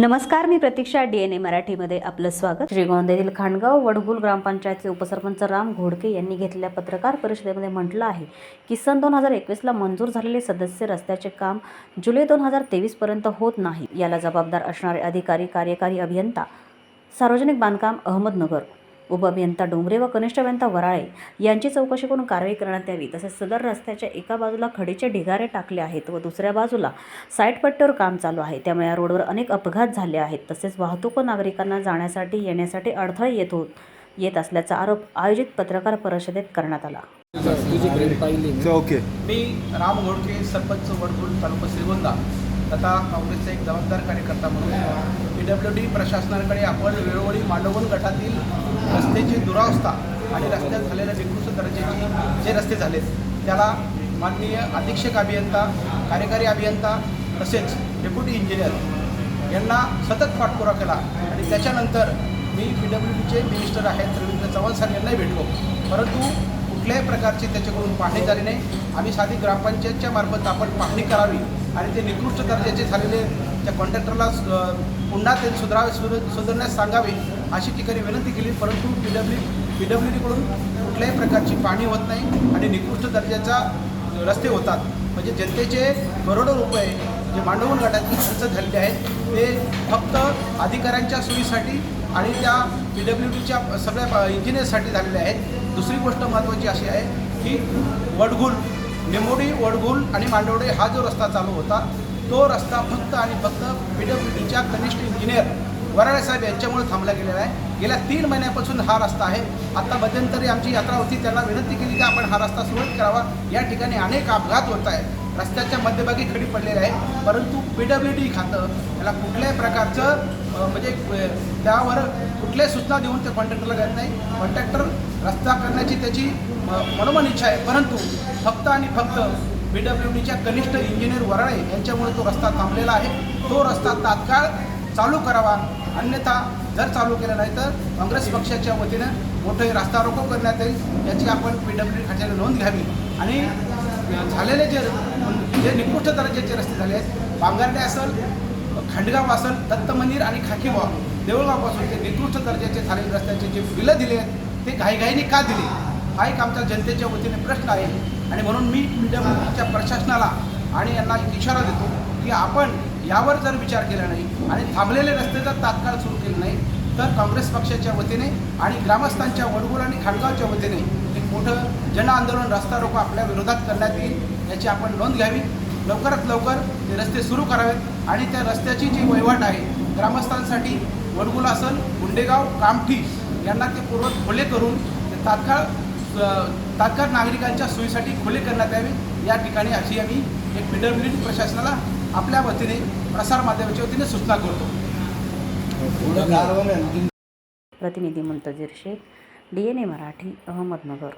नमस्कार मी प्रतीक्षा D N ए मराठीमध्ये आपलं स्वागत. श्रीगोंदेतील खाणगाव वडगुल ग्रामपंचायतचे उपसरपंच राम घोडके यांनी घेतलेल्या पत्रकार परिषदेमध्ये म्हटलं आहे की सन दोन हजार एकवीसला मंजूर झालेले सदस्य रस्त्याचे काम जुलै दोन हजार तेवीसपर्यंत होत नाही. याला जबाबदार असणारे अधिकारी कार्यकारी अभियंता सार्वजनिक बांधकाम अहमदनगर. उपअभियंता डोंगरे व कनिष्ठ अभियंता वराळे यांची चौकशी करून कारवाई करण्यात यावी. तसेच सदर रस्त्याच्या एका बाजूला खडीचे ढिगारे टाकले आहेत व दुसऱ्या बाजूला साईटपट्टीवर पट्ट्यावर काम चालू आहे. त्यामुळे या रोडवर अनेक अपघात झाले आहेत. तसेच वाहतूक व नागरिकांना जाण्यासाठी येण्यासाठी अडथळे येत होत येत असल्याचा आरोप आयोजित पत्रकार परिषदेत करण्यात आला. ओके मी राम घोडके सरपंच वडगुल तालुका श्रीगोंदा. तथा काँग्रेसचा एक जबाबदार कार्यकर्ता म्हणून पी डब्ल्यू डी प्रशासनाकडे आपण वेळोवेळी मांडवण गटातील रस्त्याची दुरावस्था आणि रस्त्यात झालेल्या विकृत दर्जाचे जे रस्ते झालेत त्याला माननीय अधीक्षक अभियंता कार्यकारी अभियंता तसेच डेप्युटी इंजिनियर यांना सतत पाठपुरा केला आणि त्याच्यानंतर मी पी डब्ल्यू डीचे मिनिस्टर आहेत रवींद्र चव्हाण सर यांनाही भेटलो. परंतु कुठल्याही प्रकारची त्याच्याकडून पाहणी झाली नाही. आम्ही साधी ग्रामपंचायतच्या मार्फत आपण पाहणी करावी आणि ते निकृष्ट दर्जाचे झालेले त्या कॉन्ट्रॅक्टरला पुन्हा ते सुधारावे सुध सुधारण्यास सांगावे अशी ठिकाणी विनंती केली. परंतु पी डब्ल्यू पी डब्ल्यू डीकडून कुठल्याही प्रकारची पाहणी होत नाही आणि निकृष्ट दर्जाचा रस्ते होतात. म्हणजे जनतेचे करोडो रुपये जे मांडवून गटातून खर्च झालेले आहेत. ते फक्त अधिकाऱ्यांच्या सोयीसाठी आणि त्या पी डब्ल्यू डीच्या सगळ्या इंजिनियरसाठी झालेले आहेत. दुसरी गोष्ट महत्त्वाची अशी आहे की वडगुल निमोडी वडगुल आणि मांडवडे हा जो रस्ता चालू होता तो रस्ता फक्त आणि फक्त पी डब्ल्यू डीच्या कनिष्ठ इंजिनियर वराळे साहेब यांच्यामुळे थांबला गेलेला आहे. गेल्या तीन महिन्यापासून हा रस्ता आहे. आता मध्यंतरी आमची यात्रा होती त्यांना विनंती केली की आपण हा रस्ता सुरळीत करावा. या ठिकाणी अनेक अपघात होत आहेत. रस्त्याच्या मध्यभागी खडी पडलेली आहे परंतु पी डब्ल्यू डी खातं त्याला कुठल्याही प्रकारचं म्हणजे त्यावर कुठल्याही सूचना देऊन ते कॉन्ट्रॅक्टरला घेत नाही. कॉन्ट्रॅक्टर रस्ता करण्याची त्याची मनोमन इच्छा आहे. परंतु फक्त आणि फक्त पी डब्ल्यू डीच्या कनिष्ठ इंजिनियर वराळे यांच्यामुळे तो रस्ता थांबलेला आहे. तो रस्ता तात्काळ चालू करावा. अन्यथा जर चालू केलं नाही तर काँग्रेस पक्षाच्या वतीनं मोठं रस्ता रोको करण्यात येईल. याची आपण पी डब्ल्यू डी खात्याने नोंद घ्यावी. आणि झालेले जे जे निकृष्ट दर्जाचे रस्ते झाले आहेत बांगारडे असेल खंडगाव असेल दत्त मंदिर आणि खाकीगाव देऊळगावपासून ते निकृष्ट दर्जाचे झालेले रस्त्याचे जे बिलं दिले आहेत ते घाईघाईने का दिले? हा एक आमच्या जनतेच्या वतीने प्रश्न आहे. आणि म्हणून मी पी प्रशासनाला आणि यांना एक इशारा देतो की आपण यावर जर विचार केला नाही आणि थांबलेले रस्ते जर तात्काळ सुरू केले नाही तर काँग्रेस पक्षाच्या वतीने आणि ग्रामस्थांच्या वडगुल आणि खाडगावच्या वतीने मोठं जन आंदोलन रस्ता रोको आपल्या विरोधात करण्यात येईल याची आपण नोंद घ्यावी. लवकरात लवकर ते रस्ते सुरू करावेत आणि त्या रस्त्याची जी वहिवाट आहे ग्रामस्थांसाठी वडगुल असेल गुंडेगाव कामठी यांना ते पूर्व खुले करून ते तात्काळ तात्काळ नागरिकांच्या सोयीसाठी खुले करण्यात यावे. या ठिकाणी अशी आम्ही एक डी प्रशासनाला आपल्या वतीने प्रसारमाध्यमाच्या वतीने सूचना करतो. प्रतिनिधी Muntazir Shaikh D N A Marathi Ahmednagar.